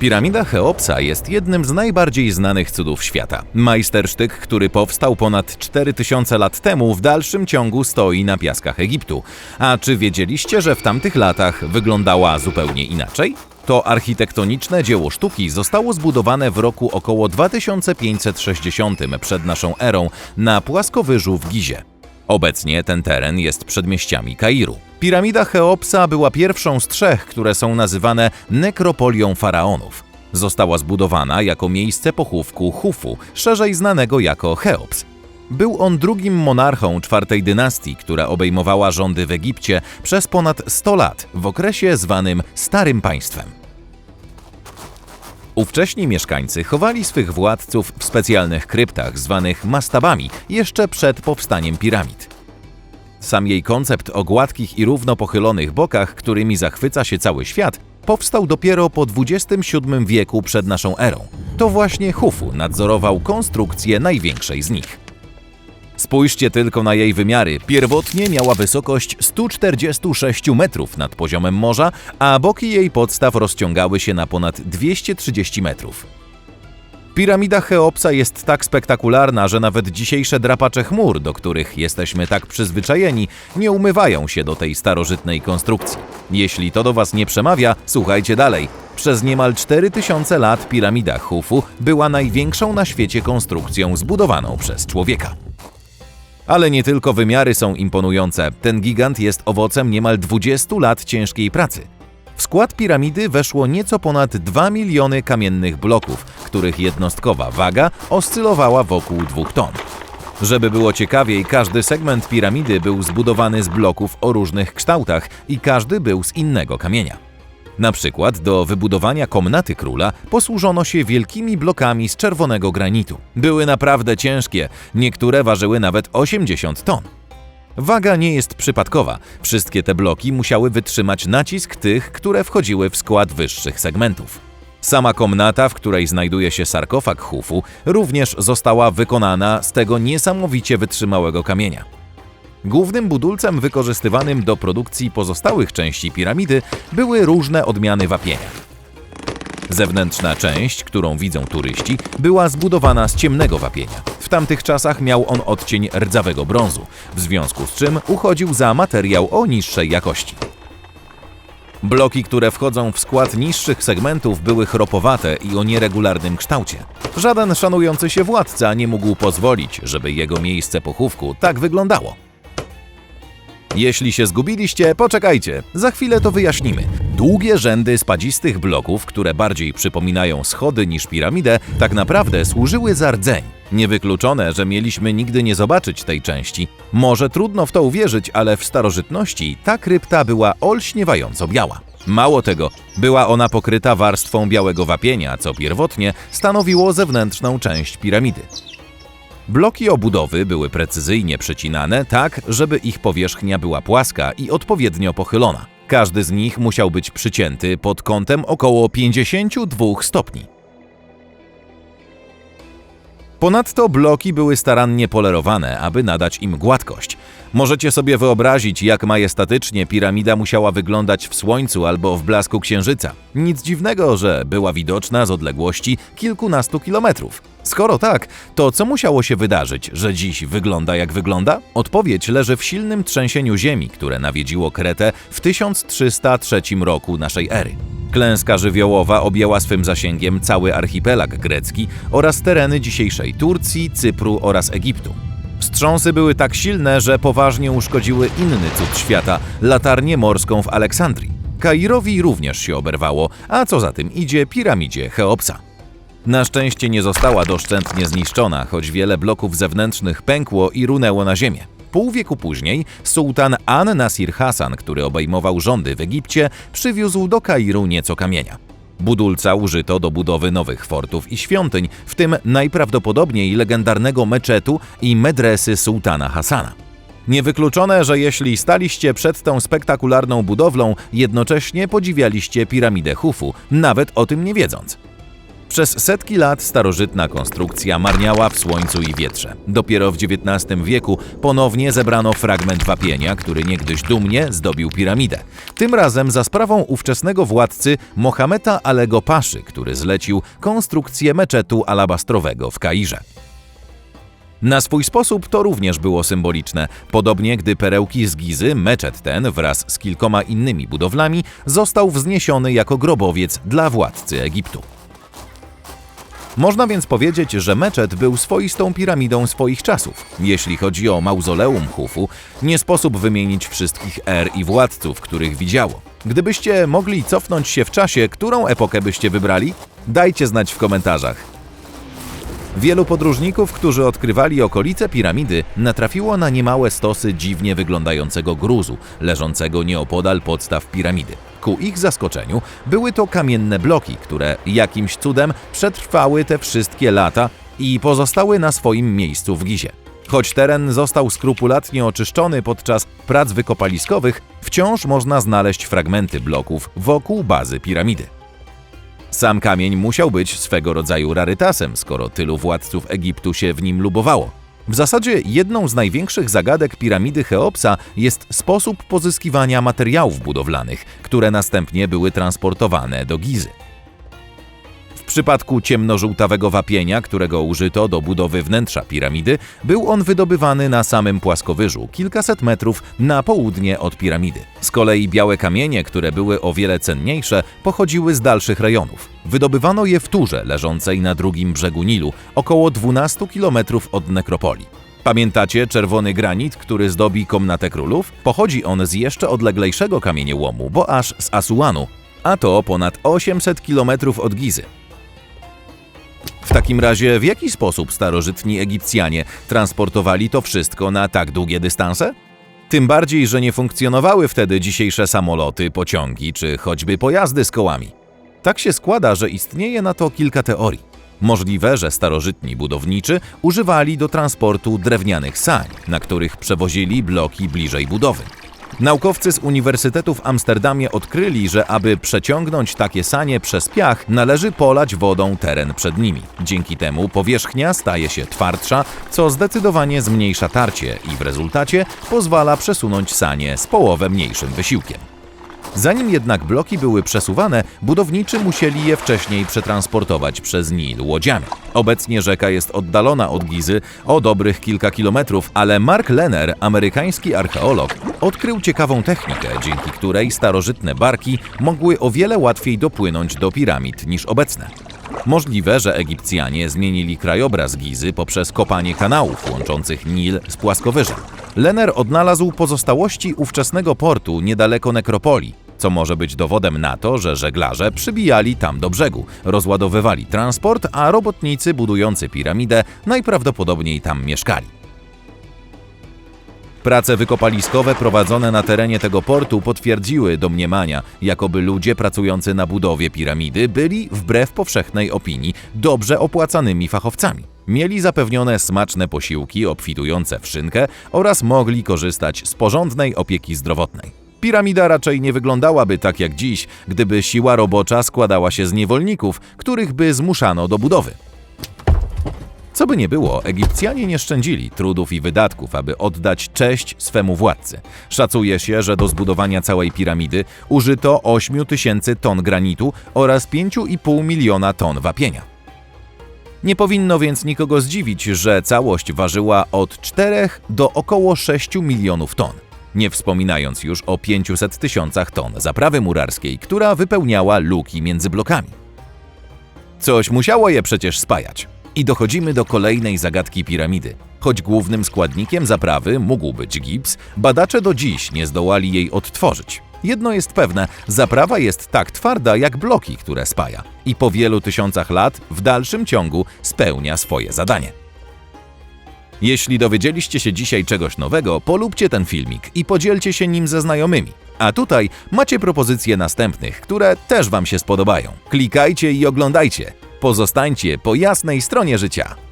Piramida Cheopsa jest jednym z najbardziej znanych cudów świata. Majstersztyk, który powstał ponad 4000 lat temu, w dalszym ciągu stoi na piaskach Egiptu. A czy wiedzieliście, że w tamtych latach wyglądała zupełnie inaczej? To architektoniczne dzieło sztuki zostało zbudowane w roku około 2560 przed naszą erą na płaskowyżu w Gizie. Obecnie ten teren jest przedmieściami Kairu. Piramida Cheopsa była pierwszą z trzech, które są nazywane nekropolią faraonów. Została zbudowana jako miejsce pochówku Hufu, szerzej znanego jako Cheops. Był on drugim monarchą czwartej dynastii, która obejmowała rządy w Egipcie przez ponad 100 lat w okresie zwanym Starym Państwem. Ówcześni mieszkańcy chowali swych władców w specjalnych kryptach zwanych mastabami jeszcze przed powstaniem piramid. Sam jej koncept o gładkich i równo pochylonych bokach, którymi zachwyca się cały świat, powstał dopiero po XXVII wieku przed naszą erą. To właśnie Hufu nadzorował konstrukcję największej z nich. Spójrzcie tylko na jej wymiary. Pierwotnie miała wysokość 146 metrów nad poziomem morza, a boki jej podstaw rozciągały się na ponad 230 metrów. Piramida Cheopsa jest tak spektakularna, że nawet dzisiejsze drapacze chmur, do których jesteśmy tak przyzwyczajeni, nie umywają się do tej starożytnej konstrukcji. Jeśli to do Was nie przemawia, słuchajcie dalej. Przez niemal 4000 lat piramida Hufu była największą na świecie konstrukcją zbudowaną przez człowieka. Ale nie tylko wymiary są imponujące. Ten gigant jest owocem niemal 20 lat ciężkiej pracy. W skład piramidy weszło nieco ponad 2 miliony kamiennych bloków, których jednostkowa waga oscylowała wokół 2 ton. Żeby było ciekawiej, każdy segment piramidy był zbudowany z bloków o różnych kształtach i każdy był z innego kamienia. Na przykład do wybudowania komnaty króla posłużono się wielkimi blokami z czerwonego granitu. Były naprawdę ciężkie, niektóre ważyły nawet 80 ton. Waga nie jest przypadkowa. Wszystkie te bloki musiały wytrzymać nacisk tych, które wchodziły w skład wyższych segmentów. Sama komnata, w której znajduje się sarkofag Hufu, również została wykonana z tego niesamowicie wytrzymałego kamienia. Głównym budulcem wykorzystywanym do produkcji pozostałych części piramidy były różne odmiany wapienia. Zewnętrzna część, którą widzą turyści, była zbudowana z ciemnego wapienia. W tamtych czasach miał on odcień rdzawego brązu, w związku z czym uchodził za materiał o niższej jakości. Bloki, które wchodzą w skład niższych segmentów, były chropowate i o nieregularnym kształcie. Żaden szanujący się władca nie mógł pozwolić, żeby jego miejsce pochówku tak wyglądało. Jeśli się zgubiliście, poczekajcie, za chwilę to wyjaśnimy. Długie rzędy spadzistych bloków, które bardziej przypominają schody niż piramidę, tak naprawdę służyły za rdzeń. Niewykluczone, że mieliśmy nigdy nie zobaczyć tej części. Może trudno w to uwierzyć, ale w starożytności ta krypta była olśniewająco biała. Mało tego, była ona pokryta warstwą białego wapienia, co pierwotnie stanowiło zewnętrzną część piramidy. Bloki obudowy były precyzyjnie przecinane tak, żeby ich powierzchnia była płaska i odpowiednio pochylona. Każdy z nich musiał być przycięty pod kątem około 52 stopni. Ponadto bloki były starannie polerowane, aby nadać im gładkość. Możecie sobie wyobrazić, jak majestatycznie piramida musiała wyglądać w słońcu albo w blasku księżyca. Nic dziwnego, że była widoczna z odległości kilkunastu kilometrów. Skoro tak, to co musiało się wydarzyć, że dziś wygląda jak wygląda? Odpowiedź leży w silnym trzęsieniu ziemi, które nawiedziło Kretę w 1303 roku naszej ery. Klęska żywiołowa objęła swym zasięgiem cały archipelag grecki oraz tereny dzisiejszej Turcji, Cypru oraz Egiptu. Wstrząsy były tak silne, że poważnie uszkodziły inny cud świata latarnię morską w Aleksandrii. Kairowi również się oberwało, a co za tym idzie piramidzie Cheopsa. Na szczęście nie została doszczętnie zniszczona, choć wiele bloków zewnętrznych pękło i runęło na ziemię. Pół wieku później sułtan An-Nasir Hasan, który obejmował rządy w Egipcie, przywiózł do Kairu nieco kamienia. Budulca użyto do budowy nowych fortów i świątyń, w tym najprawdopodobniej legendarnego meczetu i medresy sułtana Hasana. Niewykluczone, że jeśli staliście przed tą spektakularną budowlą, jednocześnie podziwialiście piramidę Hufu, nawet o tym nie wiedząc. Przez setki lat starożytna konstrukcja marniała w słońcu i wietrze. Dopiero w XIX wieku ponownie zebrano fragment wapienia, który niegdyś dumnie zdobił piramidę. Tym razem za sprawą ówczesnego władcy Mohameda Alego Paszy, który zlecił konstrukcję meczetu alabastrowego w Kairze. Na swój sposób to również było symboliczne. Podobnie gdy perełki z Gizy, meczet ten wraz z kilkoma innymi budowlami został wzniesiony jako grobowiec dla władcy Egiptu. Można więc powiedzieć, że meczet był swoistą piramidą swoich czasów. Jeśli chodzi o mauzoleum Hufu, nie sposób wymienić wszystkich er i władców, których widziało. Gdybyście mogli cofnąć się w czasie, którą epokę byście wybrali? Dajcie znać w komentarzach. Wielu podróżników, którzy odkrywali okolice piramidy, natrafiło na niemałe stosy dziwnie wyglądającego gruzu, leżącego nieopodal podstaw piramidy. Ku ich zaskoczeniu były to kamienne bloki, które jakimś cudem przetrwały te wszystkie lata i pozostały na swoim miejscu w Gizie. Choć teren został skrupulatnie oczyszczony podczas prac wykopaliskowych, wciąż można znaleźć fragmenty bloków wokół bazy piramidy. Sam kamień musiał być swego rodzaju rarytasem, skoro tylu władców Egiptu się w nim lubowało. W zasadzie jedną z największych zagadek piramidy Cheopsa jest sposób pozyskiwania materiałów budowlanych, które następnie były transportowane do Gizy. Przypadku ciemnożółtawego wapienia, którego użyto do budowy wnętrza piramidy, był on wydobywany na samym płaskowyżu, kilkaset metrów na południe od piramidy. Z kolei białe kamienie, które były o wiele cenniejsze, pochodziły z dalszych rejonów. Wydobywano je w Turze, leżącej na drugim brzegu Nilu, około 12 km od nekropolii. Pamiętacie czerwony granit, który zdobi komnatę królów? Pochodzi on z jeszcze odleglejszego kamieniołomu, bo aż z Asuanu, a to ponad 800 km od Gizy. W takim razie w jaki sposób starożytni Egipcjanie transportowali to wszystko na tak długie dystanse? Tym bardziej, że nie funkcjonowały wtedy dzisiejsze samoloty, pociągi czy choćby pojazdy z kołami. Tak się składa, że istnieje na to kilka teorii. Możliwe, że starożytni budowniczy używali do transportu drewnianych sań, na których przewozili bloki bliżej budowy. Naukowcy z Uniwersytetu w Amsterdamie odkryli, że aby przeciągnąć takie sanie przez piach, należy polać wodą teren przed nimi. Dzięki temu powierzchnia staje się twardsza, co zdecydowanie zmniejsza tarcie i w rezultacie pozwala przesunąć sanie z połowę mniejszym wysiłkiem. Zanim jednak bloki były przesuwane, budowniczy musieli je wcześniej przetransportować przez Nil łodziami. Obecnie rzeka jest oddalona od Gizy o dobrych kilka kilometrów, ale Mark Lenner, amerykański archeolog, odkrył ciekawą technikę, dzięki której starożytne barki mogły o wiele łatwiej dopłynąć do piramid niż obecne. Możliwe, że Egipcjanie zmienili krajobraz Gizy poprzez kopanie kanałów łączących Nil z płaskowyżem. Lenner odnalazł pozostałości ówczesnego portu niedaleko nekropolii, co może być dowodem na to, że żeglarze przybijali tam do brzegu, rozładowywali transport, a robotnicy budujący piramidę najprawdopodobniej tam mieszkali. Prace wykopaliskowe prowadzone na terenie tego portu potwierdziły domniemania, jakoby ludzie pracujący na budowie piramidy byli, wbrew powszechnej opinii, dobrze opłacanymi fachowcami. Mieli zapewnione smaczne posiłki obfitujące w szynkę oraz mogli korzystać z porządnej opieki zdrowotnej. Piramida raczej nie wyglądałaby tak jak dziś, gdyby siła robocza składała się z niewolników, których by zmuszano do budowy. Co by nie było, Egipcjanie nie szczędzili trudów i wydatków, aby oddać cześć swemu władcy. Szacuje się, że do zbudowania całej piramidy użyto 8 tysięcy ton granitu oraz 5,5 miliona ton wapienia. Nie powinno więc nikogo zdziwić, że całość ważyła od 4 do około 6 milionów ton. Nie wspominając już o 500 tysiącach ton zaprawy murarskiej, która wypełniała luki między blokami. Coś musiało je przecież spajać. I dochodzimy do kolejnej zagadki piramidy. Choć głównym składnikiem zaprawy mógł być gips, badacze do dziś nie zdołali jej odtworzyć. Jedno jest pewne, zaprawa jest tak twarda jak bloki, które spaja i po wielu tysiącach lat w dalszym ciągu spełnia swoje zadanie. Jeśli dowiedzieliście się dzisiaj czegoś nowego, polubcie ten filmik i podzielcie się nim ze znajomymi. A tutaj macie propozycje następnych, które też Wam się spodobają. Klikajcie i oglądajcie. Pozostańcie po jasnej stronie życia.